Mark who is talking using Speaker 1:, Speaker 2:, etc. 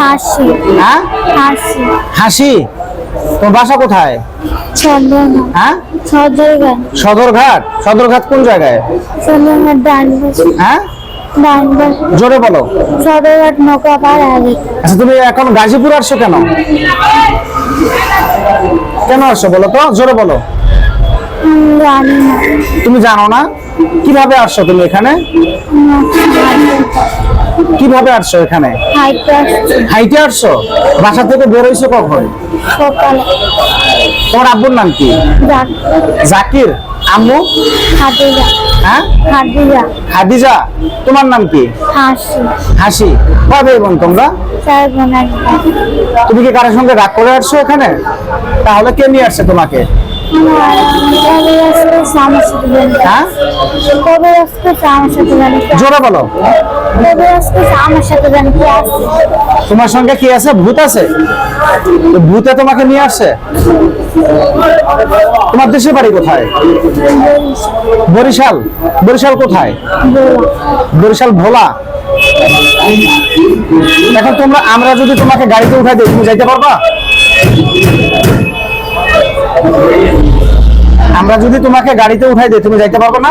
Speaker 1: হাসি।
Speaker 2: হ্যাঁ?
Speaker 1: হাসি।
Speaker 2: হাসি? তোমার বাসা কোথায়? হ্যাঁ? সদরঘাট? সদরঘাট কোন জায়গায়? হ্যাঁ? জোরে বলো।
Speaker 1: সদরঘাট নৌকা পার আগে।
Speaker 2: আচ্ছা তুমি এখন গাজীপুর আসছো কেন? কেন আসছো বলো তো? জোরে বলো। তুমি জানো না? কীভাবে আসছো তুমি এখানে? কীভাবে আসছো এখানে?
Speaker 1: হাইটে আসছে।
Speaker 2: বাসা থেকে বের কখন? তোমার আব্বুর নাম কি? জাকির। আম্মু? হ্যাঁ? হাদিজা তোমার নাম কি?
Speaker 1: হাসি।
Speaker 2: হাসি। কবে এবং তোমরা? তুমি কি কারোর সঙ্গে রাগ করে আসছো এখানে? তাহলে কে নিয়ে আসছে তোমাকে? জোরে বলো। তোমার সঙ্গে কি আছে? ভূত আছে? ভূতে তোমাকে নিয়ে আসছে? তোমার দেশের বাড়ি কোথায়? বরিশাল। বরিশাল কোথায়? বরিশাল ভোলা। এখন তোমরা আমরা যদি তোমাকে গাড়িতে উঠাই দিই, তুমি যাইতে পারবা? আমরা যদি তোমাকে গাড়িতে উঠাই দিই তুমি যাইতে পারব না?